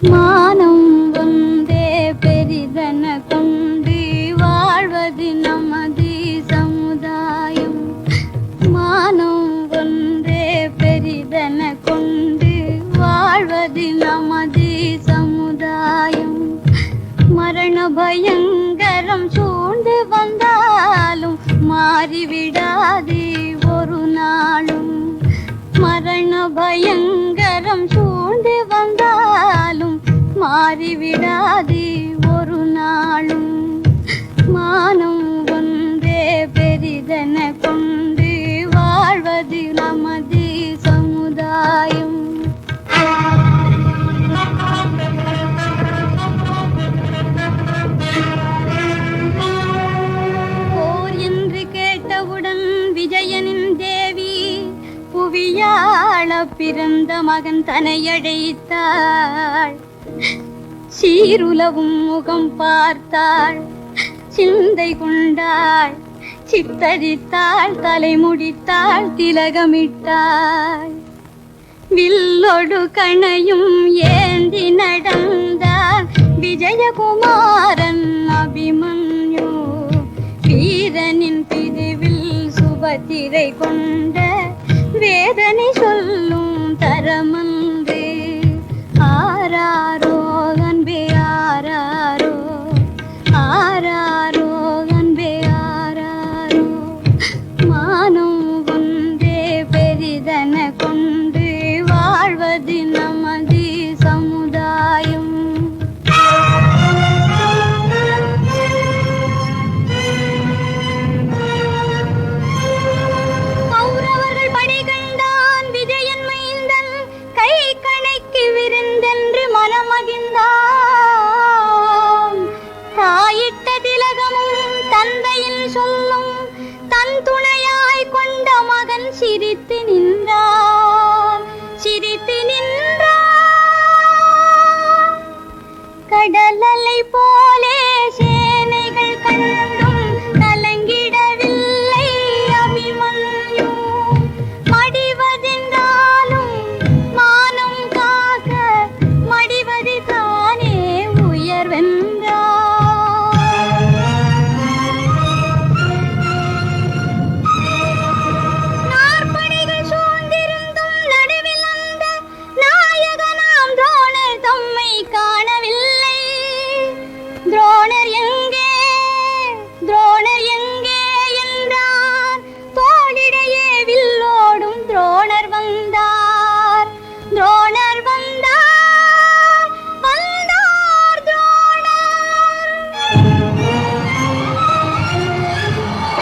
மானம் ஒன்றே பெரிதென கொண்டு வாழ்வது நமது சமுதாயம். மானம் ஒன்றே பெரிதென கொண்டு வாழ்வது நமது சமுதாயம். மரண பயங்கரம் சூழ்ந்து வந்தாலும் மாறிவிடாது ஒரு நாளும். மரண பயங்கரம் மாறிவிடாது ஒரு நாளும். மானம் ஒன்றே பெரிதென கொண்டு வாழ்வது நமது சமுதாயம். போர் என்று கேட்டவுடன் விஜயனின் தேவி புவியாள பிறந்த மகன் தனையடைத்தாள் சீருலவும் முகம் பார்த்தாள். சிந்தை கொண்டாள். சித்தரித்தாள். தலைமுடித்தாள் திலகமிட்டாள். வில்லொடு கணையும் ஏந்தி நடந்தார் விஜயகுமாரன் அபிமன்யு. வீரனின் பிரிவில் சுபத்திரை கொண்ட வேதனை சொல்லும் தரமன் சிரித்து நின்றான் சிரித்து நின்றான். கடலலை போ